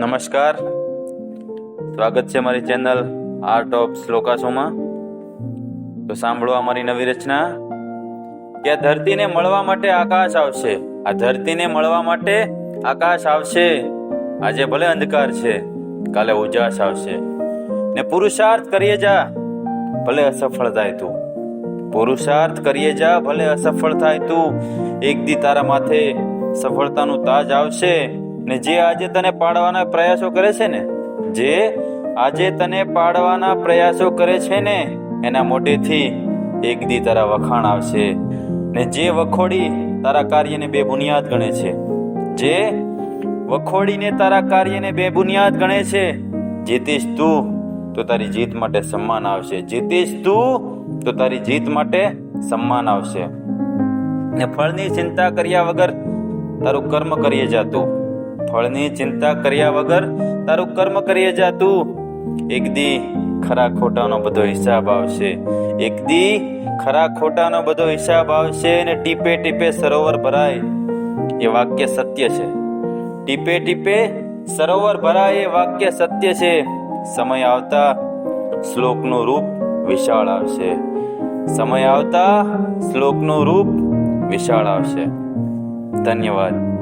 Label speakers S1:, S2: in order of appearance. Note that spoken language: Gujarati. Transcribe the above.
S1: નમસ્કાર. સ્વાગત છે મારી ચેનલ આર્ટ ઓફ શ્લોકાસોમાં તો સાંભળો અમારી નવી રચના. કે ધરતીને મળવા માટે આકાશ આવશે. આ ધરતીને મળવા માટે આકાશ આવશે. આજે ભલે અંધકાર છે, કાલે ઉજાસ આવશે. ને પુરુષાર્થ કરીએ જા, ભલે અસફળ થાય તું. પુરુષાર્થ કરીએ જા, ભલે અસફળ થાય તું. એક દી તારા માથે સફળતાનું તાજ આવશે. ને જે આજે તને પાડવાના પ્રયાસો કરે છે ને, જે આજે તને પાડવાના પ્રયાસો કરે છે ને, એના મોઢેથી એક દી તારા વખાણ આવશે. ને જે વખોડી તારા કાર્યને બે બુનિયાદ ગણે છે, જે વખોડીને તારા કાર્યને બે બુનિયાદ ગણે છે, જીતીશ તું, તો તારી જીત માટે સન્માન આવશે. જીતીશ તું, તો તારી જીત માટે સન્માન આવશે. ને ફળની ચિંતા કર્યા વગર તારું કર્મ કરીએ જાતું ફળની ચિંતા કર્યા વગર તારું કર્મ કરીએ જાતું એક દી ખરા ખોટાનો બધો હિસાબ આવશે. એક દી ખરા ખોટાનો બધો હિસાબ આવશે અને ટીપે ટીપે સરોવર ભરાય. એ વાક્ય સત્ય છે. ટીપે ટીપે સરોવર ભરાય એ વાક્ય સત્ય છે. સમય આવતા શ્લોકનું રૂપ વિશાળ આવશે. સમય આવતા શ્લોકનું રૂપ વિશાળ આવશે. ધન્યવાદ.